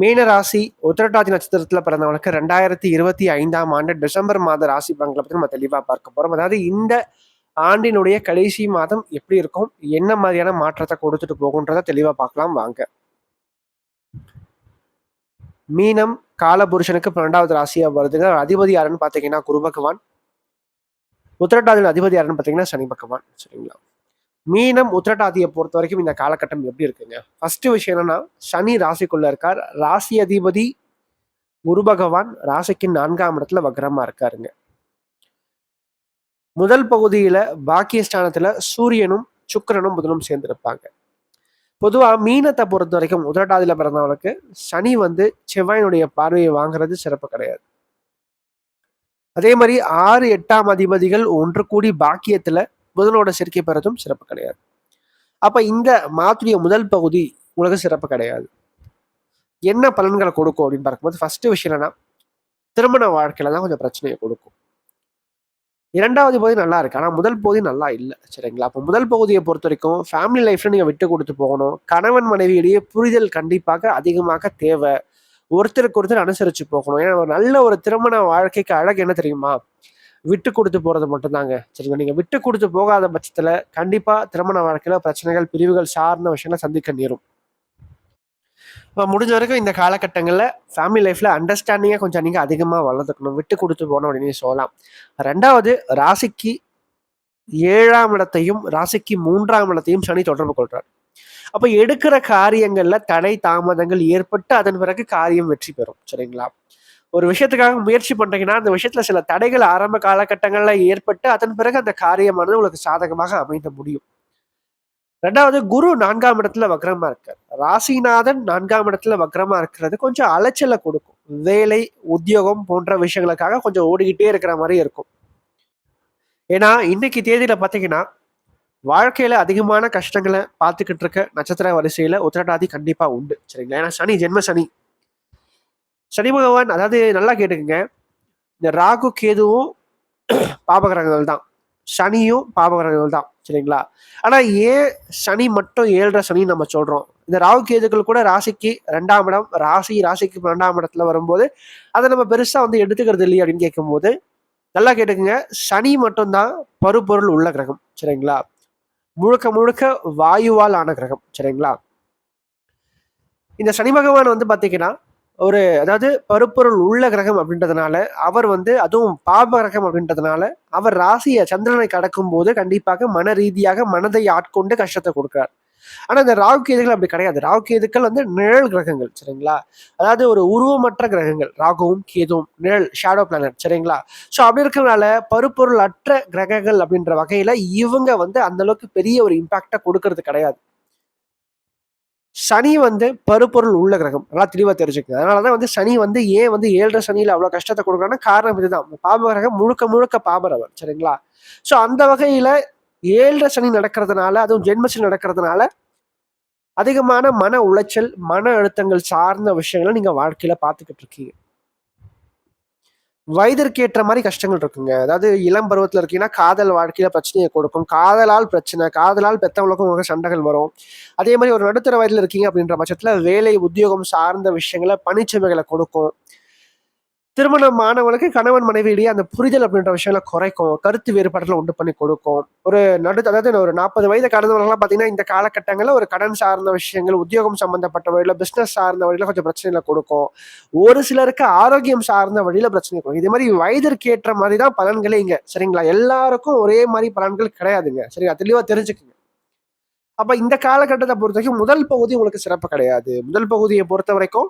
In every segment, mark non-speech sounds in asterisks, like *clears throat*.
மீன ராசி உத்திரட்டாதி நட்சத்திரத்தில் பிறந்தவனுக்கு ரெண்டாயிரத்தி இருபத்தி ஐந்தாம் ஆண்டு டிசம்பர் மாத ராசி பங்களை பத்தி நம்ம தெளிவா பார்க்க போறோம். அதாவது இந்த ஆண்டினுடைய கடைசி மாதம் எப்படி இருக்கும்? என்ன மாதிரியான மாற்றத்தை கொடுத்துட்டு போகுன்றத தெளிவா பார்க்கலாம். வாங்க. மீனம் காலபுருஷனுக்கு பன்னெண்டாவது ராசியா வருதுங்க. அதிபதி யாருன்னு பார்த்தீங்கன்னா குரு பகவான். உத்திரட்டாதியின் அதிபதி யாருன்னு பார்த்தீங்கன்னா சனி பகவான். சரிங்களா? மீனம் உத்திரட்டாதியை பொறுத்த வரைக்கும் இந்த காலகட்டம் எப்படி இருக்குங்க? ஃபர்ஸ்ட் விஷயம் என்னன்னா சனி ராசிக்குள்ள இருக்கார். ராசி அதிபதி குரு பகவான் ராசிக்கு நான்காம் இடத்துல வக்ரமா இருக்காருங்க. முதல் பகுதியில பாக்கியஸ்தானத்துல சூரியனும் சுக்கரனும் புதனும் சேர்ந்திருப்பாங்க. பொதுவா மீனத்தை பொறுத்த வரைக்கும் உதரட்டாதியில பிறந்தவனுக்கு சனி வந்து செவ்வாயினுடைய பார்வையை வாங்குறது சிறப்பு கிடையாது. அதே மாதிரி ஆறு எட்டாம் அதிபதிகள் ஒன்று கூடி பாக்கியத்துல புதனோட சேர்க்கை பெறதும் சிறப்பு கிடையாது. அப்ப இந்த மாத்துடைய முதல் பகுதி உங்களுக்கு சிறப்பு கிடையாது. என்ன பலன்களை கொடுக்கும் அப்படின்னு பார்க்கும்போது ஃபர்ஸ்ட் விஷயம் என்னன்னா திருமண வாழ்க்கையில தான் கொஞ்சம் பிரச்சனையை கொடுக்கும். இரண்டாவது பகுதி நல்லா இருக்கு. ஆனால் முதல் பகுதி நல்லா இல்லை. சரிங்களா? அப்போ முதல் பகுதியை பொறுத்த வரைக்கும் ஃபேமிலி லைஃப்ல நீங்க விட்டு கொடுத்து போகணும். கணவன் மனைவியிடையே புரிதல் கண்டிப்பாக அதிகமாக தேவை. ஒருத்தருக்கு ஒருத்தர் அனுசரிச்சு போகணும். ஏன்னா ஒரு நல்ல ஒரு திருமண வாழ்க்கைக்கு அழகு என்ன தெரியுமா? விட்டு கொடுத்து போறது மட்டும்தாங்க. சரிங்களா? நீங்க விட்டு கொடுத்து போகாத பட்சத்துல கண்டிப்பா திருமண வாழ்க்கையில பிரச்சனைகள் பிரிவுகள் சார்ந்த விஷயங்களை சந்திக்க நேரும். இப்போ முடிஞ்ச வரைக்கும் இந்த காலகட்டங்களில் ஃபேமிலி லைஃப்ல அண்டர்ஸ்டாண்டிங்கை கொஞ்சம் நீங்க அதிகமாக வளர்த்துக்கணும். விட்டு கொடுத்து போகணும் அப்படின்னு சொல்லலாம். ரெண்டாவது ராசிக்கு ஏழாம் இடத்தையும் ராசிக்கு மூன்றாம் இடத்தையும் சனி தொடர்பு கொள்கிறார் அப்போ எடுக்கிற காரியங்கள்ல தடை தாமதங்கள் ஏற்பட்டு அதன் பிறகு காரியம் வெற்றி பெறும். சரிங்களா? ஒரு விஷயத்துக்காக முயற்சி பண்றீங்கன்னா அந்த விஷயத்துல சில தடைகள் ஆரம்ப காலகட்டங்கள்ல ஏற்பட்டு அதன் பிறகு அந்த காரியமானது உங்களுக்கு சாதகமாக அமைந்த முடியும். ரெண்டாவது குரு நான்காம் இடத்துல வக்ரமா இருக்கார். ராசிநாதன் நான்காம் இடத்துல வக்ரமா இருக்கிறது கொஞ்சம் அலைச்சலை கொடுக்கும். வேலை உத்தியோகம் போன்ற விஷயங்களுக்காக கொஞ்சம் ஓடிக்கிட்டே இருக்கிற மாதிரி இருக்கும். ஏன்னா இன்னைக்கு தேதியில பாத்தீங்கன்னா வாழ்க்கையில அதிகமான கஷ்டங்களை பார்த்துக்கிட்டு இருக்க நட்சத்திர வரிசையில உத்திரட்டாதி கண்டிப்பா உண்டு. சரிங்களா? ஏன்னா சனி ஜென்ம சனி. சனி பகவான் அதாவது நல்லா கேட்டுக்குங்க. இந்த ராகு கேதுவும் *clears throat* பாபகிரகங்கள் தான். சனியும் பாபகிரகங்கள் தான் சரிங்களா? ஆனால் ஏன் சனி மட்டும் ஏழரை சனி நம்ம சொல்கிறோம் இந்த ராகு கேதுக்கள் கூட ராசிக்கு ரெண்டாம் இடம் ராசி ராசிக்கு பன்னெண்டாம் இடத்துல வரும்போது அதை நம்ம பெருசாக வந்து எடுத்துக்கிறது இல்லையா அப்படின்னு கேட்கும்போது நல்லா கேட்டுக்குங்க. சனி மட்டும்தான் பருப்பொருள் உள்ள கிரகம் சரிங்களா? முழுக்க முழுக்க வாயுவால் ஆன கிரகம் சரிங்களா? இந்த சனி பகவான் வந்து பார்த்தீங்கன்னா ஒரு அதாவது பருப்பொருள் உள்ள கிரகம் அப்படின்றதுனால அவர் வந்து அதுவும் பாப கிரகம் அப்படின்றதுனால அவர் ராசியை சந்திரனை கடக்கும் போது கண்டிப்பாக மன ரீதியாக மனதை ஆட்கொண்டு கஷ்டத்தை கொடுக்கிறார். ஆனா இந்த ராகு கேதுகள் அப்படி கிடையாது. ராகு கேதுக்கள் வந்து நிழல் கிரகங்கள் சரிங்களா? அதாவது ஒரு உருவமற்ற கிரகங்கள் ராகுவும் கேதுவும் நிழல் ஷேடோ பிளானட் சரிங்களா? ஸோ அப்படி இருக்கிறதுனால பருப்பொருள் அற்ற கிரகங்கள் அப்படின்ற வகையில இவங்க வந்து அந்த அளவுக்கு பெரிய ஒரு இம்பாக்டை கொடுக்கறது கிடையாது. சனி வந்து பருப்பொருள் உள்ள கிரகம். நல்லா தெளிவா அதனால தான் வந்து சனி வந்து ஏன் வந்து ஏழரை சனியில் அவ்வளோ கஷ்டத்தை கொடுக்குறான்னா காரணம் இதுதான். பாப கிரகம் முழுக்க முழுக்க பாபரவர் சரிங்களா? ஸோ அந்த வகையில் ஏழரை சனி நடக்கிறதுனால அதுவும் ஜென்மசனி நடக்கிறதுனால அதிகமான மன உளைச்சல் மன அழுத்தங்கள் சார்ந்த விஷயங்களை நீங்கள் வாழ்க்கையில் பார்த்துக்கிட்டு இருக்கீங்க. வயதிற்கு ஏற்ற மாதிரி கஷ்டங்கள் இருக்குங்க அதாவது இளம் பருவத்தில் இருக்கீங்கன்னா காதல் வாழ்க்கையில பிரச்சனையை கொடுக்கும். காதலால் பிரச்சனை காதலால் பெற்றவங்களுக்கும் உங்களுக்கு சண்டைகள் வரும். அதே மாதிரி ஒரு நடுத்தர வயதில் இருக்கீங்க அப்படின்ற பட்சத்துல வேலை உத்தியோகம் சார்ந்த விஷயங்களை பணிச்சுமைகளை கொடுக்கும். திருமணம் ஆனவங்களுக்கு கணவன் மனைவியிடையே அந்த புரிதல் அப்படின்ற விஷயங்களை குறைக்கும். கருத்து வேறுபாடுகளை உண்டு பண்ணி கொடுக்கும். ஒரு நடு அதாவது ஒரு நாற்பது வயது கடந்தவர்கள்லாம் பார்த்தீங்கன்னா இந்த காலகட்டங்களில் ஒரு கடன் சார்ந்த விஷயங்கள் உத்தியோகம் சம்பந்தப்பட்ட வழியில பிசினஸ் சார்ந்த வழியில கொஞ்சம் பிரச்சனைகளை கொடுக்கும். ஒரு சிலருக்கு ஆரோக்கியம் சார்ந்த வழியில பிரச்சனை கொடுக்கும். இது மாதிரி வயதிற்கு ஏற்ற மாதிரி தான் பலன்களே இங்க. சரிங்களா? எல்லாருக்கும் ஒரே மாதிரி பலன்கள் கிடையாதுங்க. சரிங்களா? தெளிவா தெரிஞ்சுக்குங்க. அப்ப இந்த காலகட்டத்தை பொறுத்த வரைக்கும் முதல் பகுதி உங்களுக்கு சிறப்பு கிடையாது. முதல் பகுதியை பொறுத்த வரைக்கும்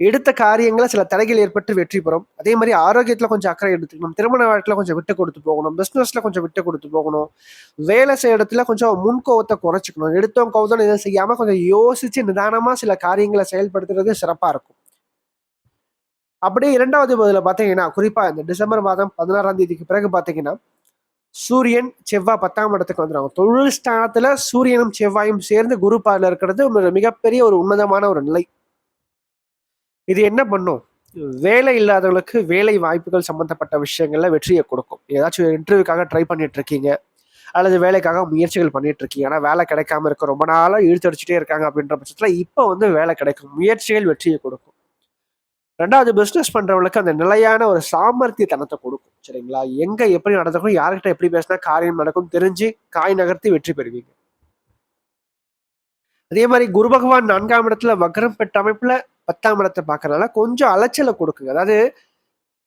எடுத்த காரியங்களை சில தடைகள் ஏற்பட்டு வெற்றி பெறும். அதே மாதிரி ஆரோக்கியத்தில் கொஞ்சம் அக்கறை எடுத்துக்கணும் திருமண வாழ்க்கையில் கொஞ்சம் விட்டு கொடுத்து போகணும். பிஸ்னஸ்ல கொஞ்சம் விட்டு கொடுத்து போகணும். வேலை செய்ய இடத்துல கொஞ்சம் முன்கோவத்தை குறைச்சிக்கணும். எடுத்தோம் கவுதம் எதுவும் செய்யாம கொஞ்சம் யோசிச்சு நிதானமா சில காரியங்களை செயல்படுத்துறது சிறப்பா இருக்கும். அப்படியே இரண்டாவது பதில பாத்தீங்கன்னா குறிப்பா இந்த டிசம்பர் மாதம் பதினாறாம் தேதிக்கு பிறகு பாத்தீங்கன்னா சூரியன் செவ்வாய் பத்தாம் இடத்துக்கு வந்துடுவாங்க தொழில் ஸ்தானத்துல சூரியனும் செவ்வாயும் சேர்ந்து குரு பார்ல இருக்கிறது ஒரு மிகப்பெரிய ஒரு உன்னதமான ஒரு நிலை. இது என்ன பண்ணும்? வேலை இல்லாதவங்களுக்கு வேலை வாய்ப்புகள் சம்பந்தப்பட்ட விஷயங்கள்ல வெற்றியை கொடுக்கும். ஏதாச்சும் இன்டர்வியூக்காக ட்ரை பண்ணிட்டு இருக்கீங்க அல்லது வேலைக்காக முயற்சிகள் பண்ணிட்டு இருக்கீங்க ஆனால் வேலை கிடைக்காம இருக்க ரொம்ப நாளாக இழுத்தடிச்சுட்டே இருக்காங்க அப்படின்ற பட்சத்தில் இப்போ வந்து வேலை கிடைக்கும். முயற்சிகள் வெற்றியை கொடுக்கும். ரெண்டாவது பிஸ்னஸ் பண்றவங்களுக்கு அந்த நிலையான ஒரு சாமர்த்தியத்தனத்தை கொடுக்கும். சரிங்களா? எங்க எப்படி நடந்துக்கணும்? யார்கிட்ட எப்படி பேசினா காரியம் நடக்கும் தெரிஞ்சு காய் நகர்த்தி வெற்றி பெறுவீங்க. அதே மாதிரி குரு பகவான் நான்காம் இடத்துல வக்ரம் பெற்ற அமைப்புல பத்தாம் இடத்தை பார்க்கறதுனால கொஞ்சம் அலைச்சலை கொடுக்குங்க. அதாவது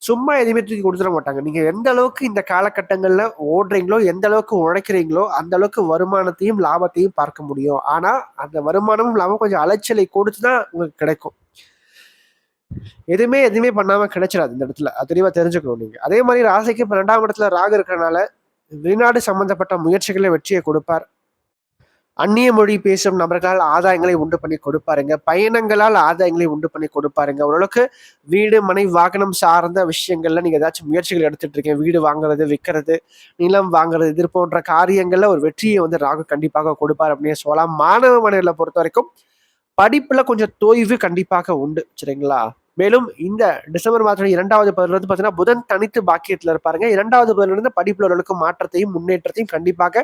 சும்மா எதுவுமே தூக்கி கொடுத்துட மாட்டாங்க. நீங்க எந்த அளவுக்கு இந்த காலகட்டங்கள்ல ஓடுறீங்களோ எந்த அளவுக்கு உழைக்கிறீங்களோ அந்த அளவுக்கு வருமானத்தையும் லாபத்தையும் பார்க்க முடியும். ஆனா அந்த வருமானமும் லாபம் கொஞ்சம் அலைச்சலை கொடுத்துதான் உங்களுக்கு கிடைக்கும். எதுவுமே எதுவுமே பண்ணாம கிடைச்சிடாது இந்த இடத்துல. அது தெளிவா தெரிஞ்சுக்கணும் நீங்க. அதே மாதிரி ராசிக்கு இப்ப இரண்டாம் இடத்துல ராகு இருக்கிறனால வெளிநாடு சம்பந்தப்பட்ட முயற்சிகளை வெற்றியை கொடுப்பார். அந்நிய மொழி பேசும் நபர்களால் ஆதாயங்களை உண்டு பண்ணி கொடுப்பாருங்க. பயணங்களால் ஆதாயங்களை உண்டு பண்ணி கொடுப்பாருங்க. ஓரளவுக்கு வீடு மனை வாகனம் சார்ந்த விஷயங்கள்ல நீங்க ஏதாச்சும் முயற்சிகள் எடுத்துட்டு இருக்கீங்க வீடு வாங்குறது விற்கிறது நிலம் வாங்குறது இது போன்ற காரியங்கள்ல ஒரு வெற்றியை வந்து ராகு கண்டிப்பாக கொடுப்பார் அப்படின்னு சொல்லலாம். மாணவ மனைகளை பொறுத்த வரைக்கும் படிப்புல கொஞ்சம் தோய்வு கண்டிப்பாக உண்டு. சரிங்களா? மேலும் இந்த டிசம்பர் மாதம் இரண்டாவது பதிலிருந்து பார்த்தீங்கன்னா புதன் தனித்து பாக்கியத்தில் இருப்பாருங்க. இரண்டாவது பதிலிருந்து படிப்புல ஓரளவுக்கு மாற்றத்தையும் முன்னேற்றத்தையும் கண்டிப்பாக